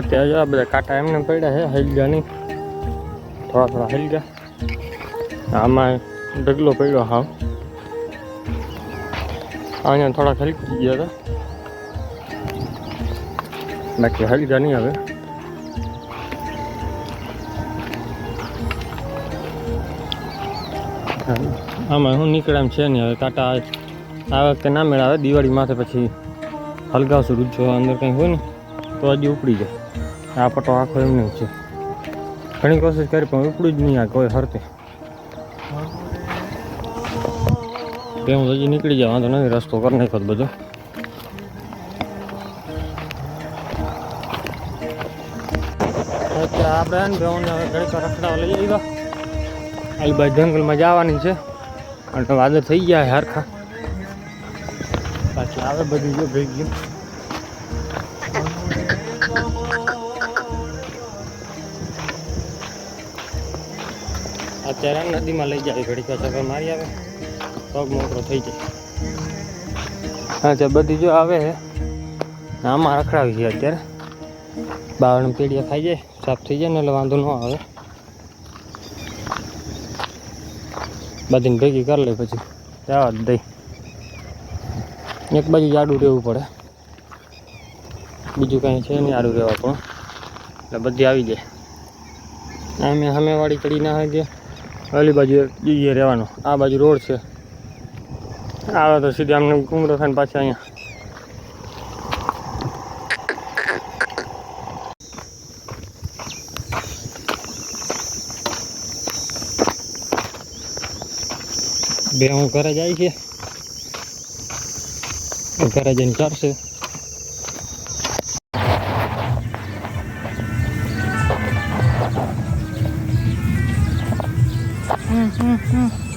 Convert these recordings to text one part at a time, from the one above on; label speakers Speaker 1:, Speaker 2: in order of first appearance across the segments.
Speaker 1: અત્યારે જો બધા કાંટા એમને પડ્યા છે હલ ગયા નહીં. થોડા થોડા હલ ગયા આમાં ઢગલો પડ્યો હાવ. અહીંયા થોડા હલકી ગયા હતા. બાકી હલ ગયા નહીં હવે. આમાં હું નીકળે એમ છે નહીં હવે કાંટા આ વખતે ના મેળાવે દિવાળી માથે પછી હલગાવશું રૂજો અંદર કંઈ હોય ને, તો હજી ઉપડી જાય. આ પટો આખો એમને છે. ઘણી કોશિશ કરી, પણ ઉપડું જ નહીં આ કોઈ હરતે. તે હું હજી નીકળી જાય, વાંધો નથી, રસ્તો કરી નાખ્યો બધો. આપણે ને બેઉને હવે ઘડીક રખડાવા લઈ આવ્યા. બાજુ જંગલમાં જવાની છે. અને વાદળ થઈ ગયા હરખા. પાછી આવે બધું જો ભેગી અત્યારે નદીમાં લઈ જાય ઘડી ચક્કર મારી આવે. પગ મોકરો થઈ જાય. અચ્છા બધી જો આવે છે, આમાં રખડાવી છે અત્યારે. બાવણ પેઢીએ ખાઈ જાય, સાફ થઈ જાય ને એટલે વાંધો ન આવે. બધીને ભેગી કરી લે પછી. જવા દઈ એક બાજુ જાડું રહેવું પડે. બીજું કાંઈ છે નહીં આડું રહેવા પણ. એટલે બધી આવી જાય. અમે સામેવાળી ચડી ના હોય ઓલી બાજુ જઈએ રહેવાનું. આ બાજુ રોડ છે. આવે તો સીધી અમને ઘૂમરો થાય પાછા અહીંયા. બે હું ઘરે જાય છે. ઘરે જઈને ચડશે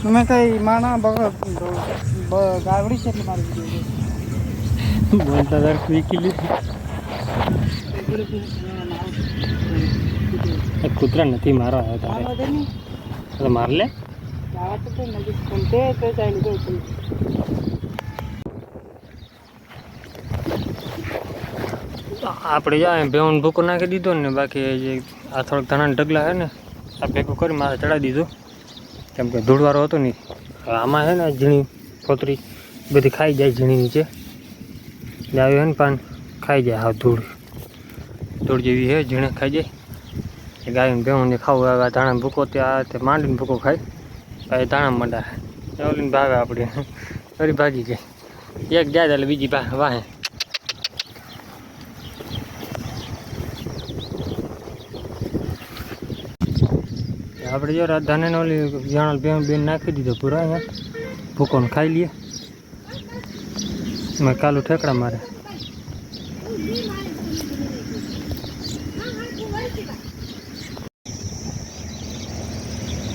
Speaker 2: તમે કઈ માણા ગાવડી છે એટલે મારી
Speaker 1: બોલતા તાર વીકી લીધી કૂતરા નથી મારો આવ્યો તારે. તો માર લે આપણે ભેવન ભૂકો નાખી દીધો ને, બાકી જે આ થોડાક ધણાના ઢગલા છે ને, આ ભેગું કરી મારે ચડાવી દીધું. કેમ કે ધૂળવાળો હતો નહીં આમાં છે ને ઝીણી ફોતરી બધી ખાઈ જાય ઝીણી નીચે. આવી છે ને પાન, ખાઈ જાય હા ધૂળ. ધૂળ જેવી છે, ઝીણે ખાઈ જાય. ગાયને બેહુંને ખાવું આવે ધાણા ભૂકો ત્યાં તે માંડીને ભૂકો ખાય. પછી ધાણા મંડા ઓલી ઓલીને ભાવે આપણે ફરી ભાગી જાય. એક જાય એટલે બીજી વાહે. આપણે જો ધાને ઓલી જાણલ બેન બેન નાખી દીધો પૂરા અહીંયા. ભૂકોને ખાઈ લઈએ મેં કાલુ ઠેકડા મારે હું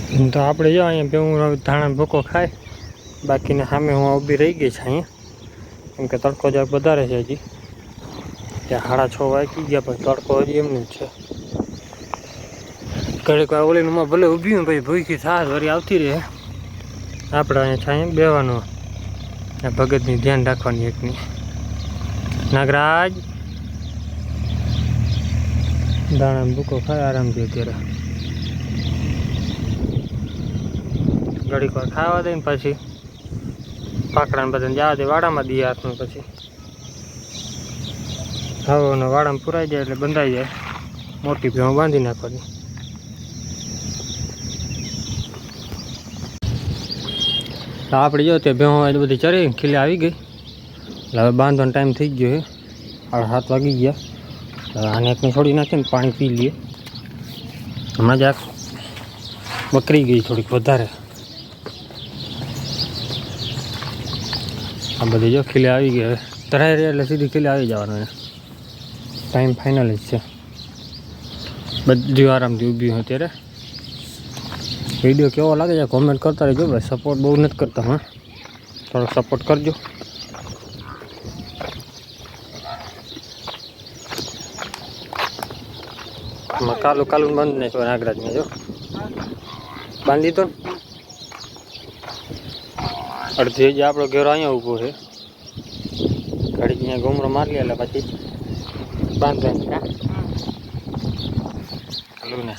Speaker 1: તો આપણે જો અહીંયા હું ધાણા ભૂકો ખાય. બાકીને સામે હું ઊભી રહી ગઈ છે અહીંયા. કેમ કે તડકો જરાક વધારે છે હજી. ત્યાં સાડા છ વાગી ગયા પણ તડકો હજી એમને જ છે. ઘડીક વાર ઓલીનું માં ભલે ઊભી હોય પછી ભૂખી થાસ વળી આવતી રહે. આપણે અહીંયા છાંય બેવાનું આ ભગતની ધ્યાન રાખવાની એકની. નાગરાજ. દાણા ભૂકો ખાય આરામથી અત્યારે. ઘડીક વાર ખાવા દે ને પછી પાકડાને બધાને જવા દે વાડામાં દઈએ હાથમાં પછી. હવે ને વાડામાં પુરાઈ જાય એટલે બંધાઈ જાય. મોટી ભેં બાંધી નાખવાની. તો આપણે જો તે ભેં એટલી બધી ચરી ખીલે આવી ગઈ. એટલે હવે બાંધવાનો ટાઈમ થઈ ગયો છે. સાડા સાત વાગી ગયા. હવે આને એકને છોડી નાખીને પાણી પી લઈએ. હમણાં જ આ બકરી ગઈ થોડીક વધારે. આ બધી જો ખીલે આવી ગઈ હવે તરાઈ રહી એટલે સીધી ખીલે આવી જવાનું એને ટાઈમ ફાઇનલ જ છે બધી આરામથી ઊભી હોય અત્યારે વીડિયો કેવો લાગે છે કોમેન્ટ કરતા રહેજો ભાઈ સપોર્ટ બહુ નથી કરતા હા થોડોક સપોર્ટ કરજો એમાં કાલું કાલું બંધ નાખ્યો નાગરાજને જો બાંધી દીધો ને અડધી જ આપણો ઘેરો અહીંયા ઊભો છે. ઘડી અહીંયા ગુમરો મારી લે એટલે પછી બાંધવાની કાલું ને.